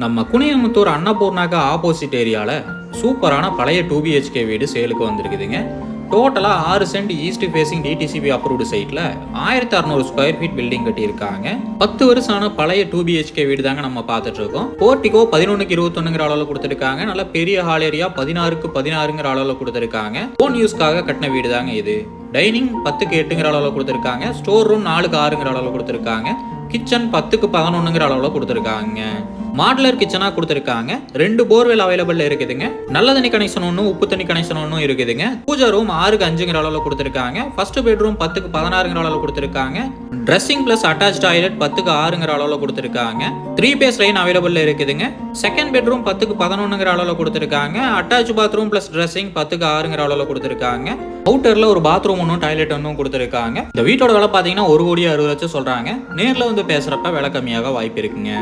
நம்ம குனியமுத்தூர் அன்னபூர்ணாக்கு ஆப்போசிட் ஏரியாவில் சூப்பரான பழைய டூ பிஹெச்கே வீடு சேலுக்கு வந்திருக்குதுங்க. டோட்டலாக ஆறு cent east facing DTCP approved சைட்டில் ஆயிரத்தி அறநூறு ஸ்கொயர் ஃபீட் பில்டிங் கட்டியிருக்காங்க. பத்து வருஷமான பழைய டூ பிஹெச்கே வீடு தாங்க நம்ம பார்த்துட்டு இருக்கோம் போர்ட்டிகோ பதினொன்றுக்கு இருபத்தொன்னுங்கிற அளவில் கொடுத்துருக்காங்க. நல்ல பெரிய ஹால் ஏரியா பதினாறுக்கு பதினாறுங்கிற அளவில் கொடுத்துருக்காங்க. ஃபோன் யூஸ்க்காக கட்டின வீடு தாங்க இது. டைனிங் பத்துக்கு எட்டுங்கிற அளவில் கொடுத்துருக்காங்க. ஸ்டோர் ரூம் நாலுக்கு ஆறுங்கிற அளவில் கொடுத்துருக்காங்க. கிச்சன் பத்துக்கு பதினொன்றுங்கிற அளவில் கொடுத்துருக்காங்க. மாடலர் கிச்சனாக கொடுத்துருக்காங்க. ரெண்டு போர்வெல் அவைலபிள் இருக்குதுங்க. நல்ல தண்ணி கனெக்ஷன் ஒன்றும் உப்பு தண்ணி கனெக்ஷன் ஒன்றும் இருக்குதுங்க. பூஜா ரூம் ஆறுக்கு அஞ்சுங்கிற அளவில் கொடுத்துருக்காங்க. ஃபர்ஸ்ட் பெட்ரூம் பத்துக்கு பதினாறுங்கிற அளவில் கொடுத்துருக்காங்க. ட்ரெஸ்ஸிங் ப்ளஸ் அட்டாச் டாய்லெட் பத்துக்கு ஆறுங்கிற அளவில் கொடுத்துருக்காங்க. த்ரீ பேஸ் லைன் அவைலபிள் இருக்குதுங்க. செகண்ட் பெட்ரூம் பத்துக்கு பதினொன்றுங்கிற அளவில் கொடுத்துருக்காங்க. அட்டாச் பாத்ரூம் ப்ளஸ் ட்ரெஸ்ஸிங் பத்துக்கு ஆறுங்கிற அளவில் கொடுத்துருக்காங்க. அவுட்டரில் ஒரு பாத்ரூம் ஒன்றும் டாய்லெட் ஒன்றும் கொடுத்துருக்காங்க. இந்த வீட்டோட விலை பார்த்தீங்கன்னா ஒரு கோடி அறுபது லட்சம் சொல்கிறாங்க நேரில் வந்து பேசுகிறப்ப விலை கம்மியாக வாய்ப்பு இருக்குங்க.